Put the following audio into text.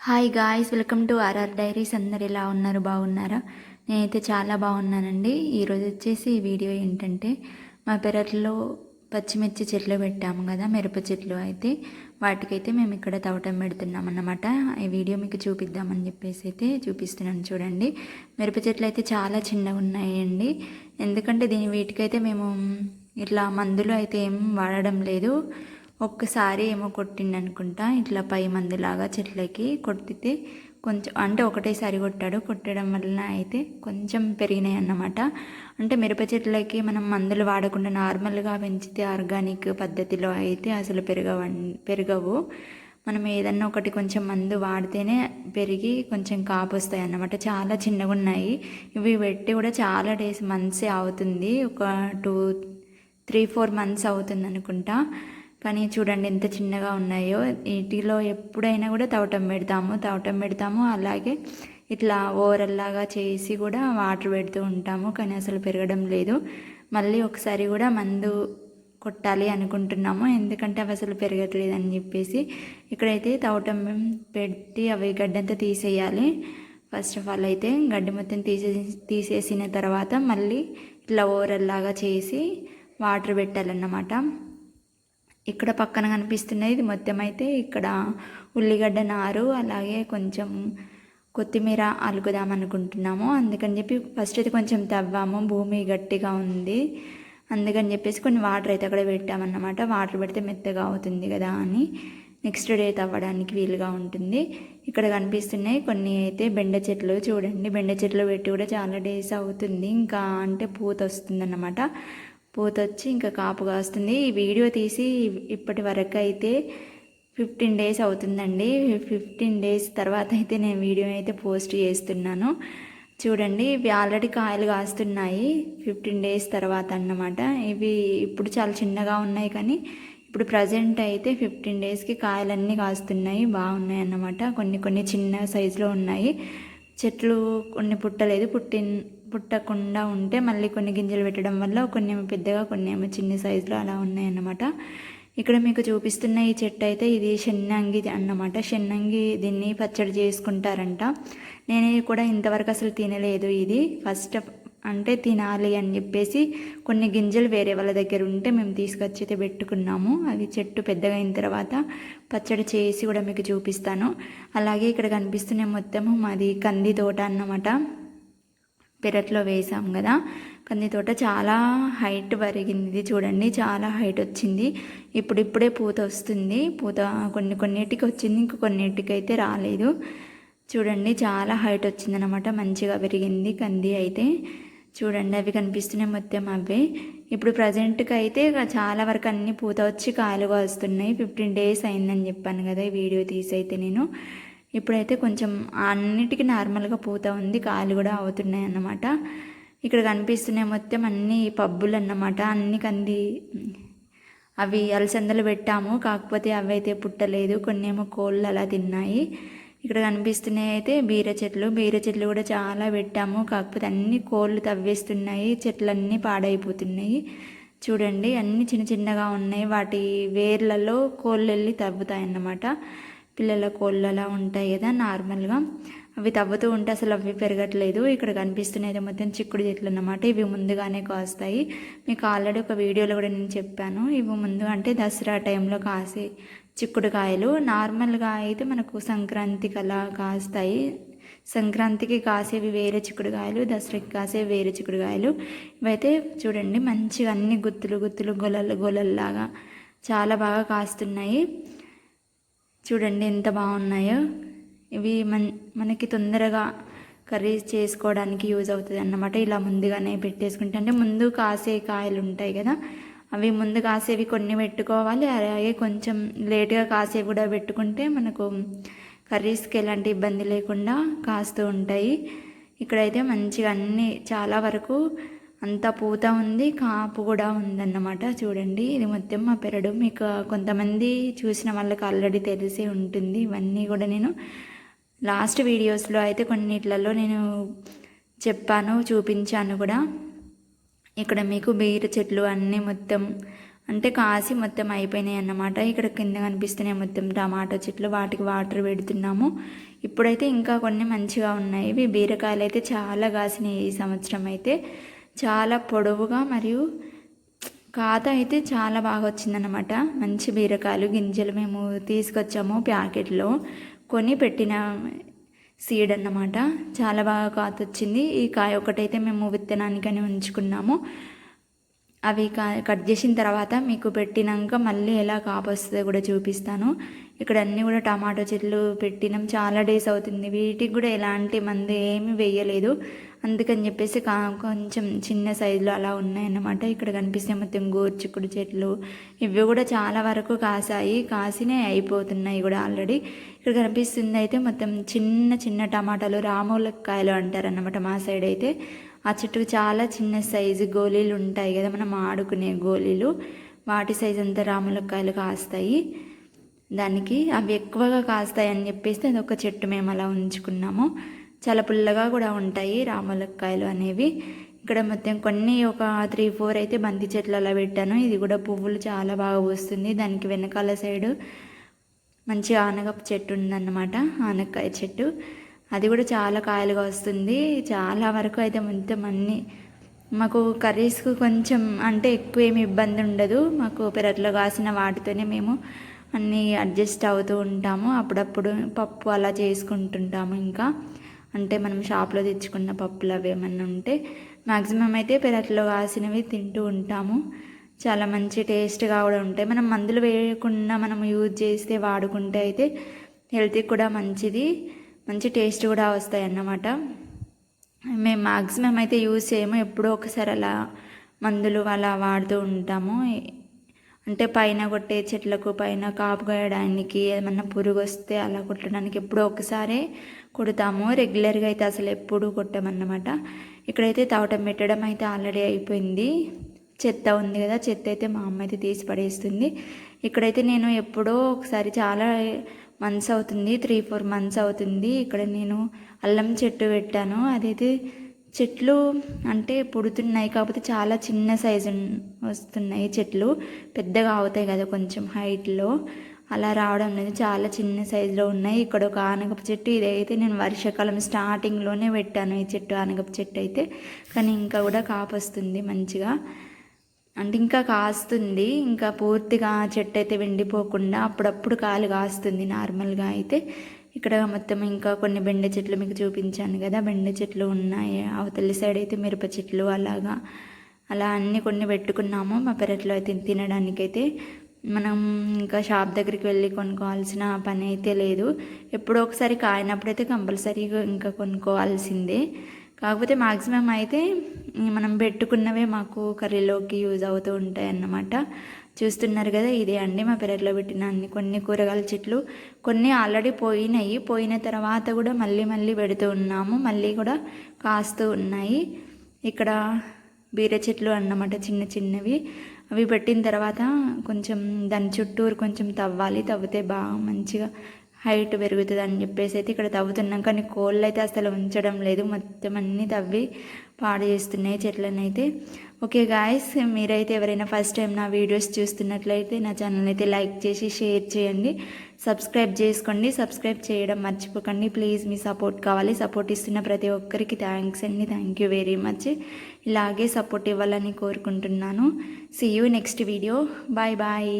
Hi guys welcome to RR diaries అందరు ఎలా ఉన్నారు? బాగున్నారా? నేనైతే చాలా బాగున్నానండి. ఈరోజు వచ్చేసి ఈ వీడియో ఏంటంటే మా పెరట్లో పచ్చిమిర్చి చెట్లు పెట్టాము కదా మిరప చెట్లు అయితే. వాటికైతే మేము ఇక్కడ తవటం పెడుతున్నాం అన్నమాట ఈ వీడియో మీకు చూపిద్దామని చెప్పేసి అయితే చూపిస్తున్నాను చూడండి. మిరప చెట్లు అయితే చాలా చిన్నగా ఉన్నాయండి. ఎందుకంటే దీని వీటికైతే మేము ఇట్లా మందులు అయితే ఏం వాడడం లేదు. ఒక్కసారి ఏమో కొట్టిండు అనుకుంటా ఇట్లా పై మందులాగా చెట్లకి కొట్టితే కొంచెం అంటే ఒకటేసారి కొట్టాడు. కొట్టడం వలన అయితే కొంచెం పెరిగినాయి అన్నమాట అంటే మిరప చెట్లకి మనం మందులు వాడకుండా నార్మల్గా పెంచితే ఆర్గానిక్ పద్ధతిలో అయితే అసలు పెరగవ పెరగవు. మనం ఏదన్నా ఒకటి కొంచెం మందు వాడితేనే పెరిగి కొంచెం కాపు వస్తాయి అన్నమాట చాలా చిన్నగా ఉన్నాయి ఇవి పెట్టి కూడా చాలా డేస్ మంత్సే అవుతుంది. ఒక టూ త్రీ ఫోర్ మంత్స్ అవుతుంది అనుకుంటా కానీ చూడండి ఎంత చిన్నగా ఉన్నాయో. వీటిలో ఎప్పుడైనా కూడా తవటం పెడతాము తవటం పెడతాము. అలాగే ఇట్లా ఓవరల్లాగా చేసి కూడా వాటర్ పెడుతూ ఉంటాము కానీ అసలు పెరగడం లేదు. మళ్ళీ ఒకసారి కూడా మందు కొట్టాలి అనుకుంటున్నాము. ఎందుకంటే అవి అసలు పెరగట్లేదు అని చెప్పేసి ఇక్కడైతే తవటం పెట్టి అవి గడ్డంతా తీసేయాలి. ఫస్ట్ ఆఫ్ ఆల్ అయితే గడ్డి మొత్తం తీసే తీసేసిన తర్వాత మళ్ళీ ఇట్లా ఓవరల్లాగా చేసి వాటర్ పెట్టాలన్నమాట. ఇక్కడ పక్కన కనిపిస్తున్నది. ఇది మొత్తం అయితే ఇక్కడ ఉల్లిగడ్డ నారు అలాగే కొంచెం కొత్తిమీర అలుకుదాం అనుకుంటున్నాము. అందుకని చెప్పి ఫస్ట్ అయితే కొంచెం తవ్వాము. భూమి గట్టిగా ఉంది. అందుకని చెప్పేసి కొన్ని వాటర్ అయితే అక్కడ పెట్టామన్నమాట. వాటర్ పెడితే మెత్తగా అవుతుంది కదా అని. నెక్స్ట్ డే తవ్వడానికి వీలుగా ఉంటుంది. ఇక్కడ కనిపిస్తున్నాయి కొన్ని అయితే బెండ చెట్లు చూడండి. బెండ చెట్లు పెట్టి కూడా చాలా డేస్ అవుతుంది. ఇంకా అంటే పూత వస్తుంది అన్నమాట పూత వచ్చి ఇంకా కాపు కాస్తుంది. ఈ వీడియో తీసి ఇప్పటి వరకు అయితే ఫిఫ్టీన్ డేస్ అవుతుందండి. ఫిఫ్టీన్ డేస్ తర్వాత అయితే నేను వీడియో అయితే పోస్ట్ చేస్తున్నాను. చూడండి ఇవి ఆల్రెడీ కాయలు కాస్తున్నాయి. ఫిఫ్టీన్ డేస్ తర్వాత అన్నమాట. ఇవి ఇప్పుడు చాలా చిన్నగా ఉన్నాయి కానీ ఇప్పుడు ప్రజెంట్ అయితే ఫిఫ్టీన్ డేస్కి కాయలన్నీ కాస్తున్నాయి. బాగున్నాయి అన్నమాట. కొన్ని కొన్ని చిన్న సైజులో ఉన్నాయి. చెట్లు కొన్ని పుట్టలేదు. పుట్టిన పుట్టకుండా ఉంటే మళ్ళీ కొన్ని గింజలు పెట్టడం వల్ల కొన్ని ఏమో పెద్దగా కొన్ని ఏమో చిన్న సైజులో అలా ఉన్నాయన్నమాట. ఇక్కడ మీకు చూపిస్తున్న ఈ చెట్టు అయితే ఇది షెన్నంగి అన్నమాట. షెన్నంగి దీన్ని పచ్చడి చేసుకుంటారంట. నేను కూడా ఇంతవరకు అసలు తినలేదు ఇది. ఫస్ట్ అంటే తినాలి అని చెప్పేసి కొన్ని గింజలు వేరే వాళ్ళ దగ్గర ఉంటే మేము తీసుకొచ్చి అయితే పెట్టుకున్నాము. అవి చెట్టు పెద్దగా అయిన తర్వాత పచ్చడి చేసి కూడా మీకు చూపిస్తాను. అలాగే ఇక్కడ కనిపిస్తున్న మొత్తము మాది కంది తోట అన్నమాట. పెరట్లో వేసాం కదా. కంది తోట చాలా హైట్ పెరిగింది చూడండి. చాలా హైట్ వచ్చింది. ఇప్పుడు ఇప్పుడే పూత వస్తుంది. పూత కొన్ని కొన్నిటికి వచ్చింది. ఇంక కొన్నిటికి అయితే రాలేదు. చూడండి చాలా హైట్ వచ్చిందనమాట మంచిగా పెరిగింది కంది అయితే. చూడండి అవి కనిపిస్తున్నాయి మొత్తం అవే. ఇప్పుడు ప్రజెంట్కి అయితే చాలా వరకు అన్ని పూత వచ్చి కాయలుగా వస్తున్నాయి. ఫిఫ్టీన్ డేస్ అయిందని చెప్పాను కదా ఈ వీడియో తీసి అయితే నేను. ఇప్పుడైతే కొంచెం అన్నిటికీ నార్మల్గా పూత ఉంది కాయలు కూడా అవుతున్నాయి అన్నమాట. ఇక్కడ కనిపిస్తున్నాయి మొత్తం అన్ని పబ్బులు అన్నమాట. అన్ని కంది అవి అలసందలు పెట్టాము. కాకపోతే అవి అయితే పుట్టలేదు. కొన్ని ఏమో కోళ్ళు అలా తిన్నాయి. ఇక్కడ కనిపిస్తున్నాయి అయితే బీర చెట్లు. బీర చెట్లు కూడా చాలా పెట్టాము. కాకపోతే అన్ని కోళ్ళు తవ్వేస్తున్నాయి. చెట్లన్నీ పాడైపోతున్నాయి. చూడండి అన్ని చిన్న చిన్నగా ఉన్నాయి. వాటి వేర్లలో కోళ్ళు వెళ్ళి తవ్వుతాయి అన్నమాట. పిల్లల కోళ్ళు అలా ఉంటాయి కదా నార్మల్గా. అవి తవ్వుతూ ఉంటే అసలు అవి పెరగట్లేదు. ఇక్కడ కనిపిస్తున్నాయి మొత్తం చిక్కుడు చెట్లు అన్నమాట. ఇవి ముందుగానే కాస్తాయి. మీకు ఆల్రెడీ ఒక వీడియోలో కూడా నేను చెప్పాను. ఇవి ముందు అంటే దసరా టైంలో కాసే చిక్కుడుకాయలు నార్మల్గా అయితే మనకు సంక్రాంతికి అలా కాస్తాయి. సంక్రాంతికి కాసేవి వేరే చిక్కుడుకాయలు దసరాకి కాసేవి వేరే చిక్కుడుకాయలు ఇవైతే చూడండి మంచిగా అన్ని గుత్తులు గుత్తులు గొలలు గొలల్లాగా చాలా బాగా కాస్తున్నాయి. చూడండి ఎంత బాగున్నాయో. ఇవి మన్ మనకి తొందరగా కర్రీ చేసుకోవడానికి యూజ్ అవుతుంది అన్నమాట ఇలా ముందుగానే పెట్టేసుకుంటే అంటే ముందు కాసే కాయలు ఉంటాయి కదా అవి ముందు కాసేవి కొన్ని పెట్టుకోవాలి. అలాగే కొంచెం లేట్గా కాసేవి కూడా పెట్టుకుంటే మనకు కర్రీస్కి ఎలాంటి ఇబ్బంది లేకుండా కాస్తూ ఉంటాయి. ఇక్కడైతే మంచిగా అన్నీ చాలా వరకు అంత పూత ఉంది కాపు కూడా ఉందన్నమాట. చూడండి ఇది మొత్తం మా పెరడు. మీకు కొంతమంది చూసిన వాళ్ళకి ఆల్రెడీ తెలిసి ఉంటుంది. ఇవన్నీ కూడా నేను లాస్ట్ వీడియోస్లో అయితే కొన్నిట్లలో నేను చెప్పాను చూపించాను కూడా. ఇక్కడ మీకు బీర చెట్లు అన్నీ మొత్తం అంటే కాసి మొత్తం అయిపోయినాయి అన్నమాట. ఇక్కడ కింద కనిపిస్తున్నాయి మొత్తం టమాటో చెట్లు. వాటికి వాటర్ పెడుతున్నాము. ఇప్పుడైతే ఇంకా కొన్ని మంచిగా ఉన్నాయి. ఇవి బీరకాయలు అయితే చాలా కాసినాయి ఈ సంవత్సరం అయితే. చాలా పొడవుగా మరియు కాత అయితే చాలా బాగా వచ్చిందన్నమాట. మంచి బీరకాయలు గింజలు మేము తీసుకొచ్చాము ప్యాకెట్లో. కొని పెట్టిన సీడ్ అన్నమాట. చాలా బాగా కాత వచ్చింది. ఈ కాయ ఒకటైతే మేము విత్తనానికని ఉంచుకున్నాము. అవి కట్ చేసిన తర్వాత మీకు పెట్టినాక మళ్ళీ ఎలా కాపొస్తుందో కూడా చూపిస్తాను. ఇక్కడ అన్నీ కూడా టమాటో చెట్లు పెట్టినాం. చాలా డేస్ అవుతుంది. వీటికి కూడా ఎలాంటి మంది ఏమి వేయలేదు. అందుకని చెప్పేసి కా కొంచెం చిన్న సైజులో అలా ఉన్నాయన్నమాట. ఇక్కడ కనిపిస్తే మొత్తం గోర్చిక్కుడు చెట్లు ఇవి కూడా చాలా వరకు కాసాయి. కాసినే అయిపోతున్నాయి కూడా ఆల్రెడీ. ఇక్కడ కనిపిస్తుంది అయితే మొత్తం చిన్న చిన్న టమాటాలు రామూలకాయలు అంటారన్నమాట మా సైడ్ అయితే. ఆ చెట్టుకు చాలా చిన్న సైజు గోళీలు ఉంటాయి కదా మనం ఆడుకునే గోళీలు. వాటి సైజు అంతా రాములకాయలు కాస్తాయి. దానికి అవి ఎక్కువగా కాస్తాయి అని చెప్పేసి అది ఒక చెట్టు మేము అలా ఉంచుకున్నాము. చాలా పుల్లగా కూడా ఉంటాయి. రామలక్కాయలు అనేవి. ఇక్కడ మొత్తం కొన్ని ఒక త్రీ ఫోర్ అయితే బంతి చెట్లు అలా పెట్టాను. ఇది కూడా పువ్వులు చాలా బాగా వస్తుంది దానికి వెనకాల సైడు మంచి ఆనగప్ప చెట్టు ఉందన్నమాట. ఆనక్కాయ చెట్టు. అది కూడా చాలా కాయలుగా వస్తుంది. చాలా వరకు అయితే మొత్తం అన్ని మాకు కర్రీస్కు కొంచెం అంటే ఎక్కువ ఏమి ఇబ్బంది ఉండదు. మాకు పెరట్లో కాసిన వాటితోనే మేము అన్నీ అడ్జస్ట్ అవుతూ ఉంటాము. అప్పుడప్పుడు పప్పు అలా చేసుకుంటుంటాము ఇంకా. అంటే మనం షాప్లో తెచ్చుకున్న పప్పులు అవి ఏమన్నా ఉంటే మ్యాక్సిమం అయితే పెరట్లో కాసినవి తింటూ ఉంటాము. చాలా మంచి టేస్ట్గా కూడా ఉంటాయి. మనం మందులు వేయకుండా మనం యూజ్ చేస్తే వాడుకుంటే అయితే హెల్త్కి కూడా మంచిది మంచి టేస్ట్ కూడా వస్తాయి అన్నమాట. మేము మ్యాక్సిమం అయితే యూజ్ చేయము. ఎప్పుడో ఒకసారి అలా మందులు అలా వాడుతూ ఉంటాము. అంటే పైన కొట్టే చెట్లకు పైన కాపు కాయడానికి ఏమన్నా పురుగు వస్తే అలా కొట్టడానికి ఎప్పుడో ఒకసారి కొడతాము. రెగ్యులర్గా అయితే అసలు ఎప్పుడు కొట్టమన్నమాట. ఇక్కడైతే తవటం పెట్టడం అయితే ఆల్రెడీ అయిపోయింది. చెత్త ఉంది కదా చెత్త అయితే మా అమ్మ అయితే తీసి పడేస్తుంది. ఇక్కడైతే నేను ఎప్పుడో ఒకసారి చాలా మంత్స్ అవుతుంది త్రీ ఫోర్ మంత్స్ అవుతుంది. ఇక్కడ నేను అల్లం చెట్టు పెట్టాను. అదైతే చెట్లు అంటే పుడుతున్నాయి కాకపోతే చాలా చిన్న సైజు వస్తున్నాయి చెట్లు. పెద్దగా అవుతాయి కదా కొంచెం హైట్లో. అలా రావడం లేదు. చాలా చిన్న సైజులో ఉన్నాయి. ఇక్కడ ఒక ఆనగపు చెట్టు. ఇదైతే నేను వర్షాకాలం స్టార్టింగ్లోనే పెట్టాను ఈ చెట్టు. ఆనగపు చెట్టు అయితే. కానీ ఇంకా కూడా కాపొస్తుంది మంచిగా. అంటే ఇంకా కాస్తుంది. ఇంకా పూర్తిగా చెట్టు అయితే వెండిపోకుండా అప్పుడప్పుడు కాలు కాస్తుంది నార్మల్గా అయితే. ఇక్కడ మొత్తం ఇంకా కొన్ని బెండ చెట్లు మీకు చూపించాను కదా. బెండ చెట్లు ఉన్నాయి. అవతలి సైడ్ అయితే మిరప చెట్లు అలాగా. అలా అన్నీ కొన్ని పెట్టుకున్నాము. మా పెరట్లో అయితే తినడానికైతే మనం ఇంకా షాప్ దగ్గరికి వెళ్ళి కొనుక్కోవాల్సిన పని అయితే లేదు. ఎప్పుడో ఒకసారి కాయినప్పుడైతే కంపల్సరీగా ఇంకా కొనుక్కోవాల్సిందే. కాకపోతే మాక్సిమం అయితే మనం పెట్టుకున్నవే మాకు కర్రీలోకి యూజ్ అవుతూ ఉంటాయి అన్నమాట. చూస్తున్నారు కదా ఇదే అండి మా పెరట్లో పెట్టిన అన్ని కొన్ని కూరగాయల చెట్లు. కొన్ని ఆల్రెడీ పోయినాయి. పోయిన తర్వాత కూడా మళ్ళీ మళ్ళీ పెడుతూ ఉన్నాము. మళ్ళీ కూడా కాస్తూ ఉన్నాయి. ఇక్కడ బీర చెట్లు అన్నమాట చిన్న చిన్నవి. అవి పెట్టిన తర్వాత కొంచెం దాని చుట్టూరు కొంచెం తవ్వాలి. తవ్వితే బాగా మంచిగా హైట్ పెరుగుతుంది అని చెప్పేసి అయితే ఇక్కడ తవ్వుతున్నాం. కానీ కోళ్ళు అయితే అసలు ఉంచడం లేదు. మొత్తం అన్నీ తవ్వి పాడు చేస్తున్నాయి చెట్లను అయితే. ఓకే గాయస్ మీరైతే ఎవరైనా ఫస్ట్ టైం నా వీడియోస్ చూస్తున్నట్లయితే నా ఛానల్ అయితే లైక్ చేసి షేర్ చేయండి. సబ్స్క్రైబ్ చేసుకోండి. సబ్స్క్రైబ్ చేయడం మర్చిపోకండి. ప్లీజ్ మీ సపోర్ట్ కావాలి. సపోర్ట్ ఇస్తున్న ప్రతి ఒక్కరికి థ్యాంక్స్ అండి. Thank you very much. ఇలాగే సపోర్ట్ ఇవ్వాలని కోరుకుంటున్నాను. See you next video bye bye